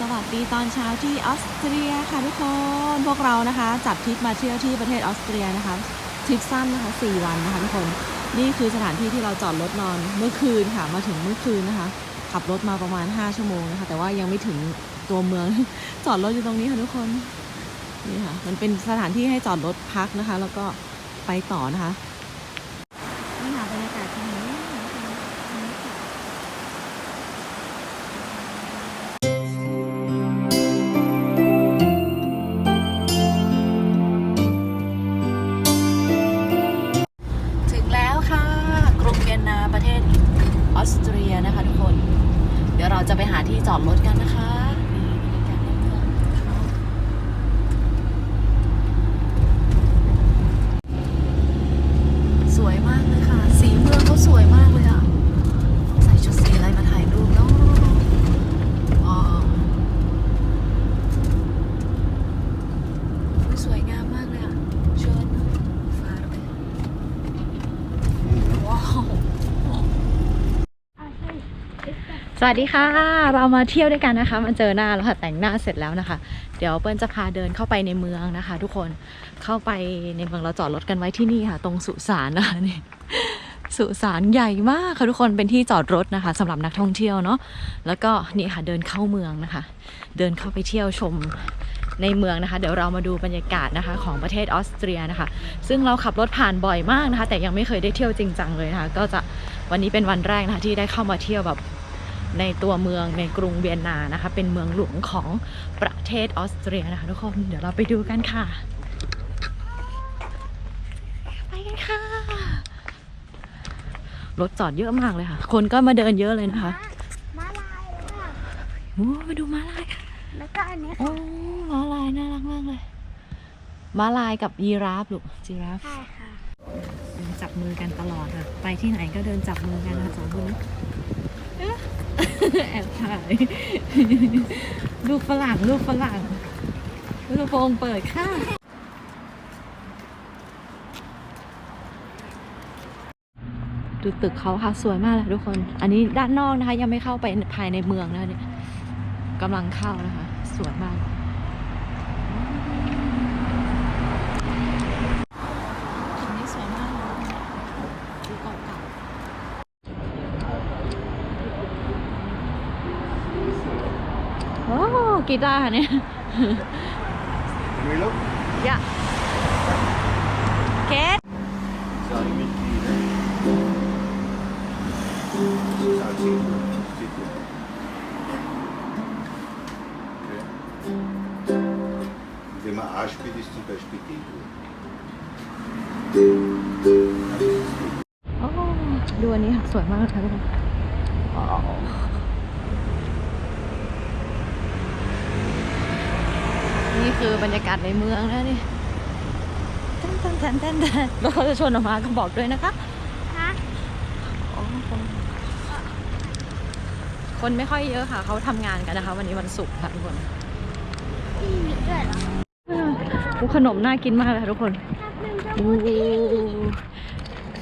สวัสดีตอนเช้าที่ออสเตรียค่ะทุกคนพวกเรานะคะ จัดทริปมาเที่ยวที่ประเทศออสเตรียนะคะทริปสั้นนะคะ 4 วันนะคะทุกคนนี่คือสถานที่ที่เราจอดรถนอนเมื่อคืนค่ะมาถึงเมื่อคืนนะคะ ขับรถมาประมาณ 5 ชั่วโมงนะคะ แต่ว่ายังไม่ถึงตัวเมือง จอดรถอยู่ตรงนี้ค่ะทุกคนนี่ค่ะมันเป็นสถานที่ให้จอดรถพักนะคะ แล้วก็ไปต่อนะคะ หาที่จอดรถกันนะคะนี่บรรยากาศในเมืองเขาสวยมากเลยค่ะ สีเมืองเขาสวยมากเลยอะต้องใส่ชุดสีอะไรมาถ่ายรูปเนาะอ๋ออุ๊ยสวยงามมากเลยอะเชิญฟ้าเลย ว้าว ส วัสดีค่ะ เรามาเที่ยวด้วยกันนะคะมาเจอหน้าแล้วค่ะแต่งหน้าเสร็จแล้วนะคะ เดี๋ยวเปิ้ลจะพาเดินเข้าไปในเมืองนะคะ ทุกคนเข้าไปในเมืองเราจอดรถกันไว้ที่นี่ค่ะ ตรงสุสานนะคะนี่สุสานใหญ่มากค่ะทุกคนเป็นที่จอดรถนะคะสำหรับนักท่องเที่ยวเนาะแล้วก็นี่ค่ะเดินเข้าเมืองนะคะ เดินเข้าไปเที่ยวชมในเมืองนะคะ เดี๋ยวเรามาดูบรรยากาศนะคะของประเทศออสเตรียนะคะ ซึ่งเราขับรถผ่านบ่อยมากนะคะ แต่ยังไม่เคยได้เที่ยวจริงจังเลยนะคะ ก็จะวันนี้เป็นวันแรกนะคะที่ได้เข้ามาเที่ยวแบบ ในตัวเมืองในกรุงเวียนนานะคะ เป็นเมืองหลวงของประเทศออสเตรียนะคะทุกคนเดี๋ยวเราไปดูกันค่ะ ไปกันค่ะ รถจอดเยอะมากเลยค่ะ คนก็มาเดินเยอะเลยนะคะม้าลายแล้วก็โอ้มาดูม้าลายค่ะแล้วก็อันเนี้ยโอ้ม้าลายน่ารักมากเลยม้าลายกับยีราฟลูกจีราฟใช่ค่ะเดินจับมือกันตลอดค่ะ ไปที่ไหนก็เดินจับมือกันนะคะสองคนนี้เอ๊ะ แอบถ่าย ลูกฝรั่งลูกฝรั่งลูกโปรงเปิดค่ะ ดูตึกเขาค่ะ สวยมากเลยทุกคน อันนี้ด้านนอกนะคะ ยังไม่เข้าไปภายในเมืองนะคะเนี่ยกำลังเข้านะคะ สวยมาก อันนี้สวยมากเลยดูเก่าๆโอ้กีตาร์ค่ะเนี่ย Can we look? ยะเคส Sorry, Mitglieder. Schaut sie. Bitte. Okay. Wenn man A spielt, ist zum Beispiel D gut. โอ้ดูอันนี้ค่ะสวยมากค่ะทุกคนว้าวนี่ คือบรรยากาศในเมืองนะนี่แทนแทนแทนแทนแทนแล้วเขาจะชวนออกมาก็บอกด้วยนะคะฮะอ๋อคนคนไม่ค่อยเยอะค่ะ เขาทำงานกันนะคะ วันนี้วันศุกร์ค่ะทุกคนมีมีด้วยเหรออู้ขนมน่ากินมากเลยค่ะทุกคนอู้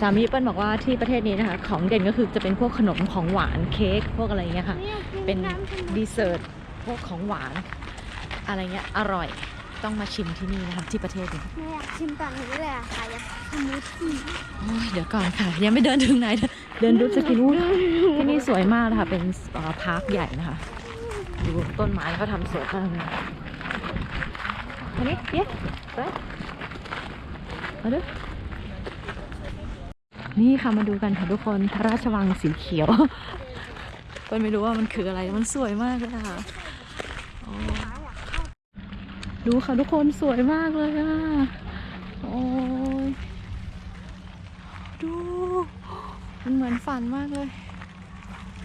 สามีเปิ้ลบอกว่าที่ประเทศนี้นะคะ ของเด่นก็คือจะเป็นพวกขนมของหวานเค้กพวกอะไรอย่างเงี้ยค่ะ เป็นดีเซอร์ตพวกของหวาน อะไรเงี้ยอร่อยต้องมาชิมที่นี่นะคะที่ประเทศนี้ไม่อยากชิมตอนนี้เลยอะค่ะอยากสมูทตี้โอ้ยเดี๋ยวก่อนค่ะ ยังไม่เดินถึงไหนเลยเดินดูสกินอู้ที่นี่สวยมากเลยค่ะเป็นเอ่อพาร์คใหญ่นะคะดูต้นไม้เขาทำสวยมากเลยอันนี้เย้ไปมาดูนี่ค่ะมาดูกันค่ะทุกคนพระราชวังสีเขียวเปิ้ลไม่รู้ว่ามันคืออะไรมันสวยมากเลยค่ะโอ้ ดูค่ะทุกคนสวยมากเลยอะ โอ้ย ดู มันเหมือนฝันมากเลย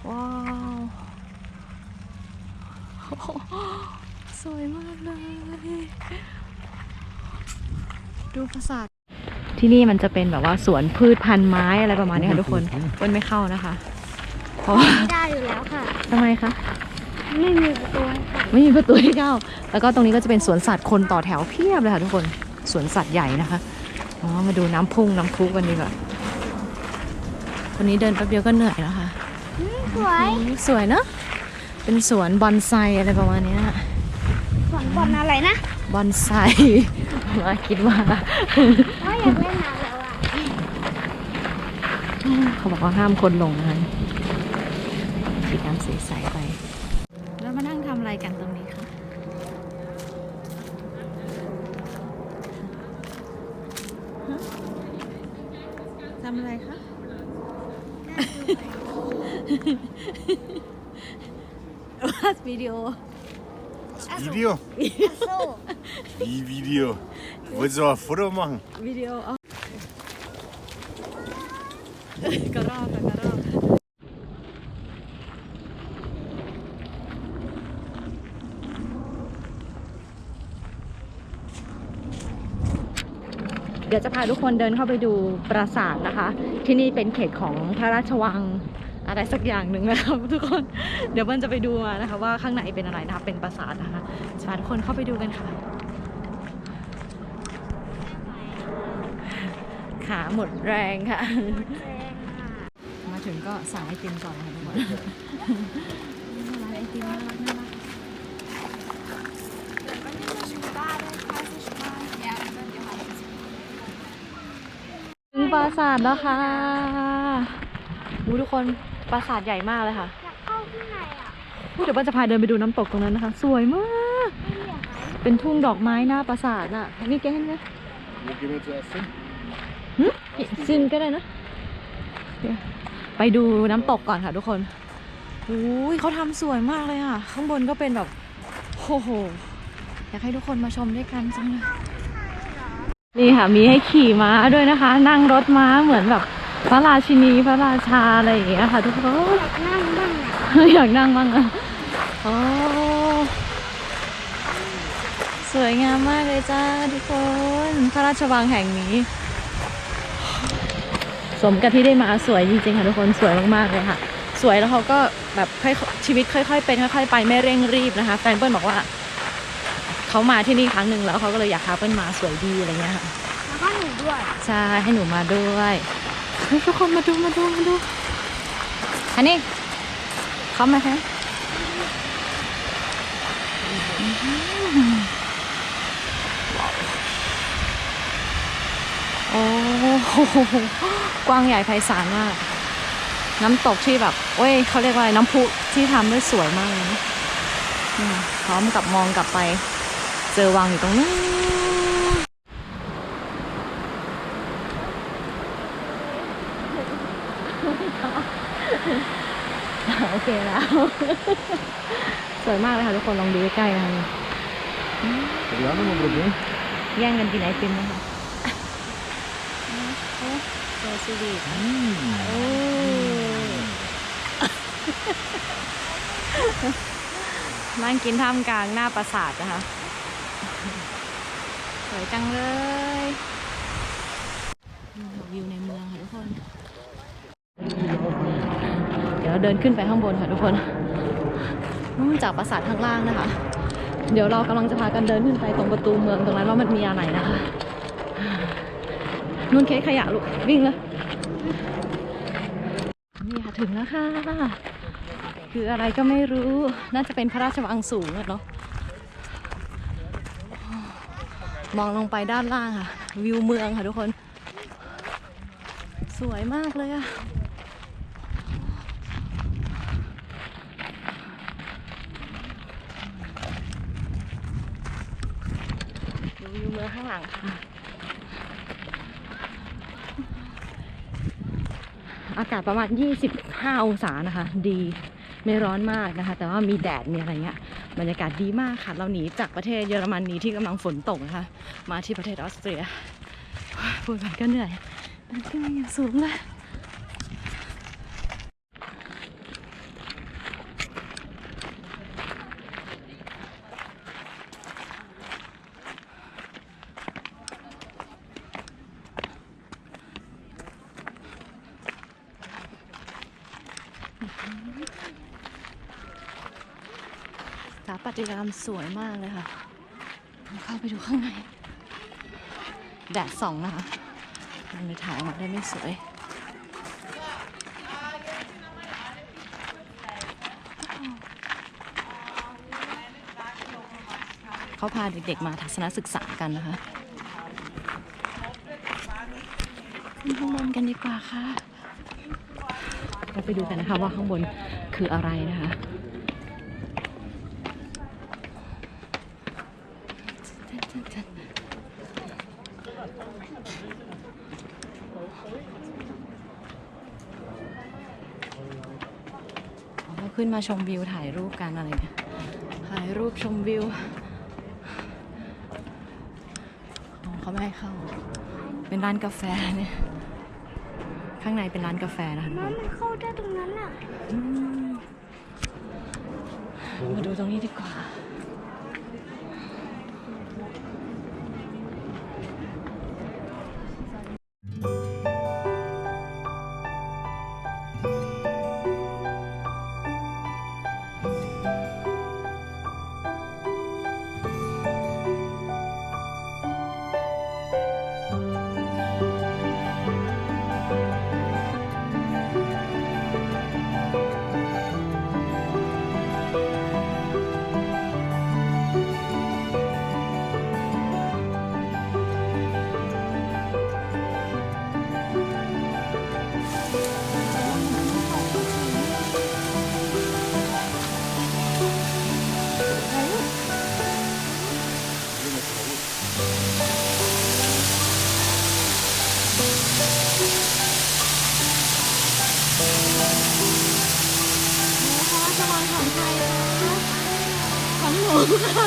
ว้าวโอ้โหสวยมากเลย ดูปราสาทที่นี่มันจะเป็นแบบว่าสวนพืชพันธุ์ไม้อะไรประมาณนี้ค่ะทุกคนเปิ้ลไม่เข้านะคะ เพราะว่าไม่ได้อยู่แล้วค่ะทำไมคะ ไม่มีประตูให้ค่ะไม่มีประตูให้เข้า แล้วก็ตรงนี้ก็จะเป็นสวนสัตว์คนต่อแถวเพียบเลยค่ะทุกคน สวนสัตว์ใหญ่นะคะ อ๋อ มาดูน้ำพุ่งน้ำพุกันดีกว่าวันนี้เดินแป๊บเดียวก็เหนื่อยแล้วค่ะ สวยสวยเนอะเป็นสวนบอนไซอะไรประมาณเนี้ยสวนบอลอะไรนะบอนไซ มาคิดว่า ว่าอยากเล่นน้ำแล้วอะเขาบอกว่าห้ามคนลงนะคะสีน้ำใสๆไป แล้วมานั่งทำอะไรกันตรงนี้คะฮะทำอะไรคะ วาดวิดีโอ Video? โซ่ Wie Video? Wolltest du mal ein Foto machen? วิดีโอเอากระรอกค่ะกระรอกเดี๋ยวจะพาทุกคนเดินเข้าไปดูปราสาทนะคะ ที่นี่เป็นเขตของพระราชวัง อะไรสักอย่างหนึ่งนะครับ ทุกคนเดี๋ยวมันจะไปดูมานะคะ ว่าข้างในเป็นอะไรนะคะเป็นปราสาทนะคะจะพาทุกคนเข้าไปดูกันค่ะ ขาหมดแรงค่ะแรงอะมาถึงก็สั่งไอติมก่อนค่ะทุกคนร้านไอติมน่ารักน่ารัก ถึงปราสาทแล้วค่ะอู้ทุกคน ปราสาทใหญ่มากเลยค่ะอยากเข้าข้างในอะอู้เดี๋ยวป้าจะพาเดินไปดูน้ำตกตรงนั้นนะคะ สวยมากไม่อยากไปเป็นทุ่งดอกไม้หน้าปราสาทน่ะนี่แกเห็นไหม Wo gehen wir zuerst hin? หึซินก็ได้นะเดี๋ยวไปดูน้ำตกก่อนค่ะทุกคนอุ้ยเขาทำสวยมากเลยอะข้างบนก็เป็นแบบโอ้โหอยากให้ทุกคนมาชมด้วยกันจังเลยนี่ค่ะมีให้ขี่ม้าด้วยนะคะ นั่งรถม้าเหมือนแบบ พระราชินีพระราชาอะไรอย่างเงี้ยค่ะทุกคนอยากนั่งบ้างอะอยากนั่งบ้างอะโอ้สวยงามมากเลยจ้าทุกคน พระราชวังแห่งนี้ สมกับที่ได้มาสวยจริงๆค่ะทุกคนสวยมากๆเลยค่ะ สวยแล้วเขาก็แบบค่อยชีวิตค่อย ๆ เป็นค่อย ๆ ไปไม่เร่งรีบนะคะแฟนเปิ้ลบอกว่าเขามาที่นี่ครั้งหนึ่งแล้วเขาก็เลยอยากพาเปิ้ลมาสวยดีอะไรเงี้ยค่ะแล้วก็หนูด้วยใช่ให้หนูมาด้วยเฮ้ย ทุกคนมาดูมาดูมาดูอันนี้เขาไหมคะโอ้โหกว้างใหญ่ไพศาลมาก น้ำตกที่แบบเว้ยเขาเรียกว่าอะไรน้ำพุที่ทำได้สวยมากเลยพร้อมกับมองกลับไป เจอวังอยู่ตรงนู้น โอเคแล้ว สวยมากเลยค่ะทุกคนลองดูใกล้ๆนะคะ Adriano, mal probieren. แย่งกันกินไอติมนะคะโซซีดีโอ้นั่งกินท่ามกลางหน้าปราสาทนะคะ สวยจังเลย วิวในเมืองค่ะทุกคนเดี๋ยวเราเดินขึ้นไปข้างบนค่ะทุกคนนู่นจากปราสาทข้างล่างนะคะ เดี๋ยวเรากำลังจะพากันเดินขึ้นไปตรงประตูเมืองตรงนั้นว่ามันมีอะไรนะคะนู่นเค้กขยะลูกวิ่งเลยนี่ค่ะถึงแล้วค่ะ คืออะไรก็ไม่รู้น่าจะเป็นพระราชวังสูงเนาะมองลงไปด้านล่างค่ะ วิวเมืองค่ะทุกคน สวยมากเลยอะ ดูวิวเมืองข้างหลังค่ะ อาศประมาณ 25 องศานะคะ ดีไม่ร้อนมากนะคะ แต่ว่ามีแดดมีอะไรเงี้ยบรรยากาศดีมากค่ะ เราหนีจากประเทศเยอรมนนีที่กำลังฝนตกนะคะ มาที่ประเทศออสเตรียพูดมันก็เหนื่อยเดินขึ้นมาอย่างสูงเลย ติกรรมสวยมากเลยค่ะ เข้าไปดูข้างใน แดดส่องนะคะ มันเลยถ่ายออกมาได้ไม่สวยเขาพาเด็กๆมาทัศนศึกษากันนะคะขึ้นข้างบนกันดีกว่าค่ะ เราไปดูกันนะคะว่าข้างบนคืออะไรนะคะ ขึ้นมาชมวิวถ่ายรูปกันอะไรเนี่ยถ่ายรูปชมวิวอ๋อเขาไม่ให้เข้า เป็นร้านกาแฟเนี่ย ข้างในเป็นร้านกาแฟนะคะทุกมัคนนมันเข้าได้ตรงนั้นอะอืมมาดูตรงนี้ดีกว่า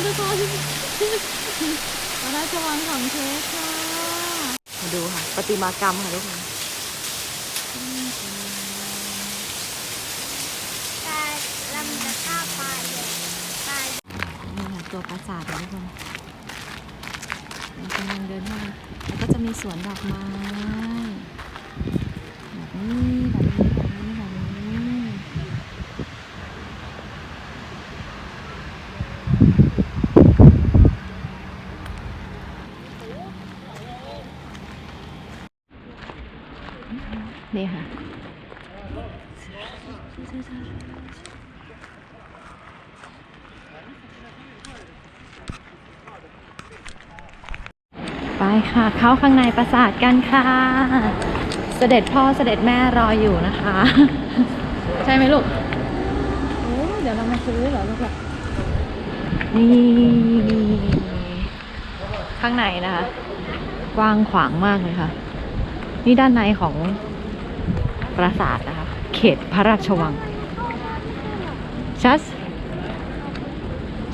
ทุกคนพระราชวังของเทสค่ะ มาดูค่ะประติมากรรมค่ะทุกคนแต่ลำจะก้าไปเลยไปนี่ค่ะตัวปราสาทค่ะทุกคนเรากำลังเดินเข้ามาแล้วก็จะมีสวนดอกไม้แบบนี้แบบนี้แบบนี้แบบนี้นี่ค่ะ ไปค่ะ เข้าข้างในปราสาทกันค่ะ เสด็จพ่อเสด็จแม่รออยู่นะคะ ใช่ไหมลูกโอ้เดี๋ยวเรามาซื้อเหรอลูกอะนี่ข้างในนะคะ กว้างขวางมากเลยค่ะ นี่ด้านในของปราสาทนะคะ เขตพระราชวังชัส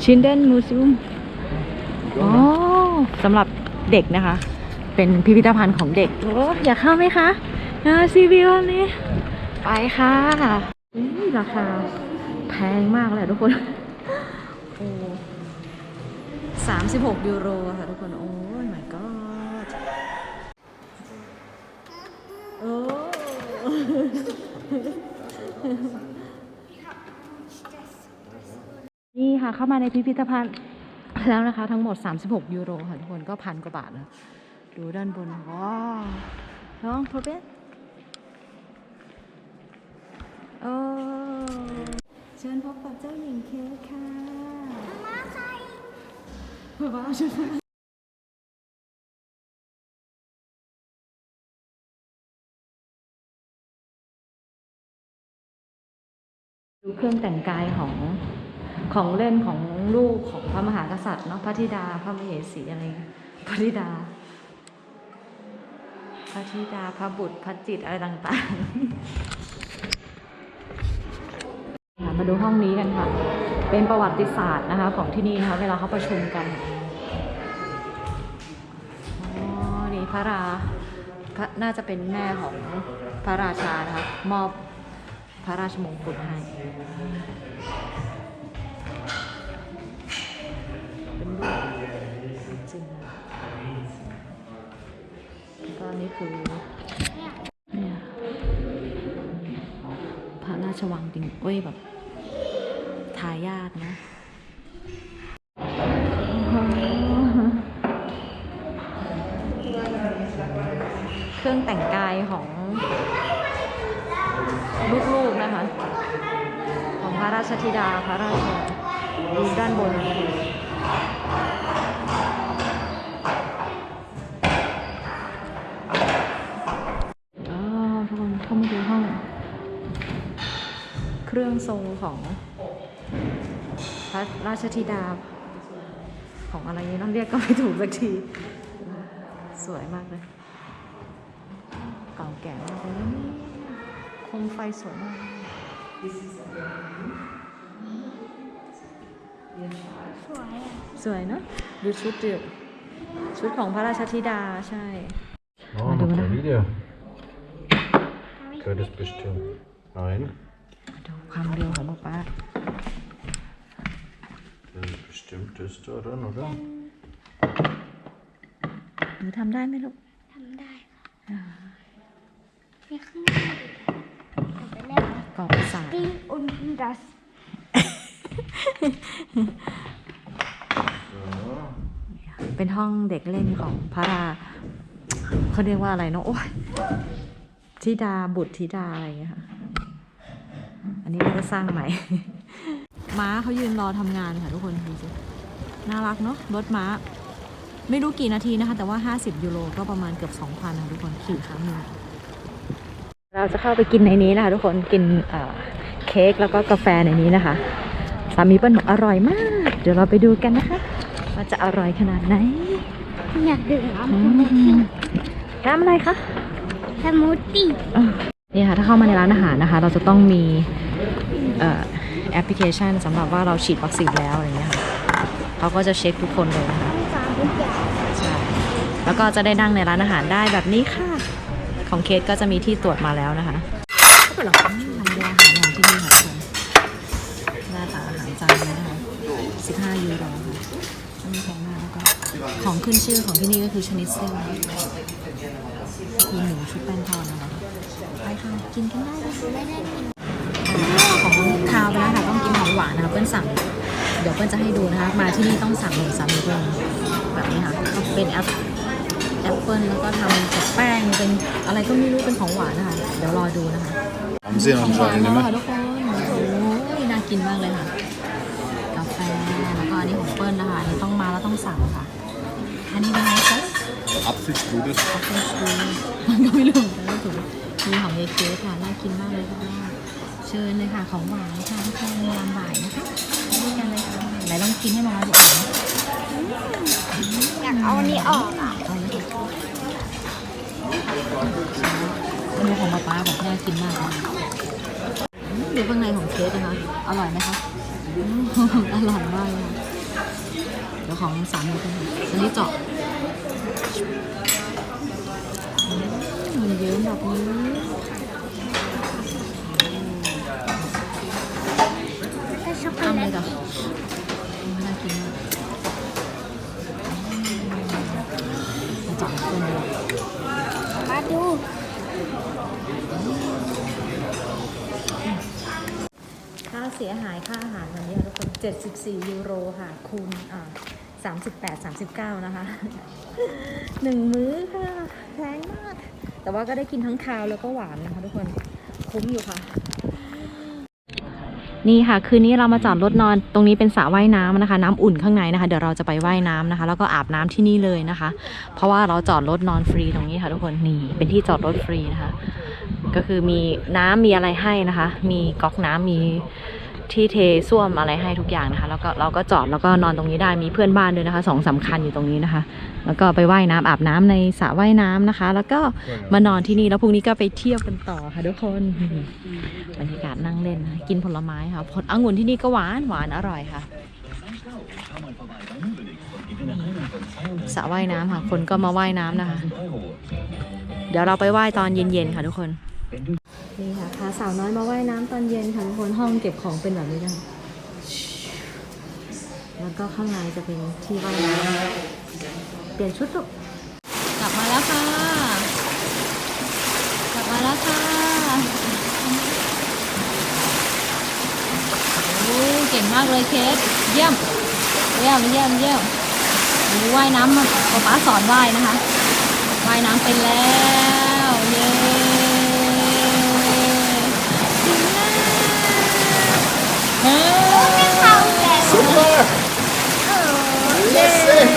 ชินเดนมูซิมอ๋อสำหรับ ด็กนะคะ เป็นพิพิธภัณฑ์ของเด็กโอ้อยากเข้าไหมคะซีวิวนี้ ไปค่ะราคาแพงมากเลยทุกคนโอ้สามสิบหกยูโรค่ะทุกคน โอ้ย my god โอ้นี่ค่ะเข้ามาในพิพิธภัณฑ์ แล้วนะคะ ทั้งหมด 36 ยูโรค่ะทุกคนก็พันกว่าบาทนะดูด้านบน ว้าวน้องโทเบนโอ้เชิญพบกับเจ้าหญิงเค้กค่ะมาใครว้าวชุดดูเครื่องแต่งกายของของเล่นของ ลูกของพระมหากษัตริย์เนาะพระธิดาพระมเหสีอะไรเงี้ยพระธิดา พระธิดาพระบุตรพระจิตอะไรต่างๆ มาดูห้องนี้กันค่ะ เป็นประวัติศาสตร์นะคะของที่นี่นะคะเวลาเขาประชุมกันอ๋อนี่พระราพระน่าจะเป็นแม่ของพระราชานะคะมอบพระราชมงกุฎให้ จริงก็นี่คือเนี่ยพระราชวังจริงเอ้ยแบบทายาทนะเครื่องแต่งกายของลูกๆนะคะ ของพระราชธิดาพระราชาดูด้านบน ทรงของพระราชธิดา ของอะไรนี้ต้องเรียกก็ไม่ถูกสักที สวยมากเลยเก่าแก่มากเลยนะนี่โคมไฟสวยมาก สวยอะสวยเนอะดูชุดดิชุดของพระราชธิดาใช่ Oh, Mal macht du er mal. wieder. Gehört es bestimmt. Nein. ดูความเร็วของป๊าป๊า Das ist bestimmt das da drin, oder? หนูทำได้ไหมลูก ทำได้ค่ะมีข้างหน้าอีกทำไปเล่นกรอบประสาทดินอุนดัสเป็นห้องเด็กเล่นของพระราเขาเรียกว่าอะไรเนาะโอ้ยธิดาบุตรธิดาอะไรอย่างเงี้ยค่ะ อันนี้ก็จะสร้างใหม่ ม้าเขายืนรอทำงานค่ะทุกคนดูสิน่ารักเนาะรถม้า ไม่รู้กี่นาทีนะคะ แต่ว่า 50 ยูโรก็ประมาณเกือบ 2,000ค่ะทุกคนขี่ครั้งหนึงเราจะเข้าไปกินในนี้นะคะทุกคนกินเอ่อเค้กแล้วก็กาแฟในนี้นะคะ สามีเปิ้ลบอกอร่อยมาก เดี๋ยวเราไปดูกันนะคะว่าจะอร่อยขนาดไหนอยากดื่มน้ำอืสมูทตี้มน้ำอะไรคะสมูทตี้อะนี่ค่ะถ้าเข้ามาในร้านอาหารนะคะ เราจะต้องมีเอ่อ แอปพลิเคชันสำหรับว่าเราฉีดวัคซีนแล้วอะไรเงี้ยค่ะเขาก็จะเช็คทุกคนเลยนะคะใช่แล้วก็จะได้นั่งในร้านอาหารได้แบบนี้ค่ะ ของเคสก็จะมีที่ตรวจมาแล้วนะคะทำองอาหารของที่นี่ค่ะทุกคนหน้าตาอาหารจานนี้นะคะ15 ยูโรค่ะไม่แพงมากแล้วก็ของขึ้นชื่อของที่นี่ก็คือชนิดเส้นคือหมูชุบแป้งทอดนะคะไปค่ะกินกันได้เลยไม่ได้กิน หวานนะคะเปิ้ลสั่งเดี๋ยวเปิ้ลจะให้ดูนะคะมาที่นี่ต้องสั่งหนึ่งสามีเปิ้ลแบบนี้ค่ะก็เป็นแอปแอปเปิ้ลแล้วก็ทำจากแป้งเป็นอะไรก็ไม่รู้เป็นของหวานนะคะเดี๋ยวรอดูนะคะ Haben Sie ของหวาน anscheinend แล้ว immer. ค่ะทุกคนโอ้ยน่ากินมากเลยค่ะ กาแฟแล้วก็อันนี้ของเปิ้ลนะคะอันนี้ต้องมาแล้วต้องสั่งค่ะ อันนี้เป็นไงคะ Apfelstrudel. คาเฟ่ชูมันก็ไม่รู้เหมือนกันว่าถูกมีของยายเค้กค่ะน่ากินมากเลยค่ะ เชิญเลยค่ะของหวานค่ะทุกคนยามบ่ายนะคะด้วยกันเลยค่ะไหนลองกินให้มาดูก่อนนะอยากเอาอันนี้ออกอะเอาเลยค่ะอันนี้ของป๊าป๊าแบบน่ากินมากเลยอืมดูข้างในของเค้กนะคะ อร่อยไหมคะอืมอร่อยมากเลยค่ะเดี๋ยวของสามีกันค่ะอันนี้เจาะอืมมันเยิ้มแบบนี้ แต่ช็อกโก ทำ แล เลย ต จ้ะน่ากินมากมาจับต้นเลย มาดู ค่าเสียหายค่าอาหารวันนี้ทุกคน 74 ยูโรค่ะ คูณอ่า38 39 นะคะ หนึ่งมื้อค่ะแพงมาก แต่ว่าก็ได้กินทั้งคาวแล้วก็หวานนะคะทุกคน คุ้มอยู่ค่ะ นี่ค่ะ คืนนี้เรามาจอดรถนอน ตรงนี้เป็นสระว่ายน้ำนะคะ น้ำอุ่นข้างในนะคะ เดี๋ยวเราจะไปว่ายน้ำนะคะ แล้วก็อาบน้ำที่นี่เลยนะคะ เพราะว่าเราจอดรถนอนฟรีตรงนี้ค่ะ ทุกคน นี่ เป็นที่จอดรถฟรีนะคะ ก็คือมีน้ำมีอะไรให้นะคะ มีก๊อกน้ำมี ที่เทส้วมอะไรให้ทุกอย่างนะคะ แล้วก็เราก็จอดแล้วก็นอนตรงนี้ได้มีเพื่อนบ้านด้วยนะคะสองสามคันอยู่ตรงนี้นะคะ แล้วก็ไปว่ายน้ำอาบน้ำในสระว่ายน้ำนะคะ แล้วก็มานอนที่นี่แล้วพรุ่งนี้ก็ไปเที่ยวกันต่อค่ะทุกคนบรรยากาศนั่งเล่นนะกินผลไม้ค่ะผลองุ่นที่นี่ก็หวานหวานอร่อยค่ะสระว่ายน้ำค่ะ คนก็มาว่ายน้ำนะคะ เดี๋ยวเราไปว่ายตอนเย็นๆค่ะทุกคน นี่ค่ะพาสาวน้อยมาว่ายน้ำตอนเย็นค่ะทุกคนห้องเก็บของเป็นแบบนี้นะคะแล้วก็ข้างในจะเป็นที่ว่ายน้ำเปลี่ยนชุดลูกกลับมาแล้วค่ะ กลับมาแล้วค่ะโอ้เก่งมากเลยเคสเยี่ยม เยี่ยมเยี่ยมเยี่ยมว่ายน้ำมาป๊าป๊าสอนว่ายนะคะ ว่ายน้ำเป็นแล้ว Yes, sir!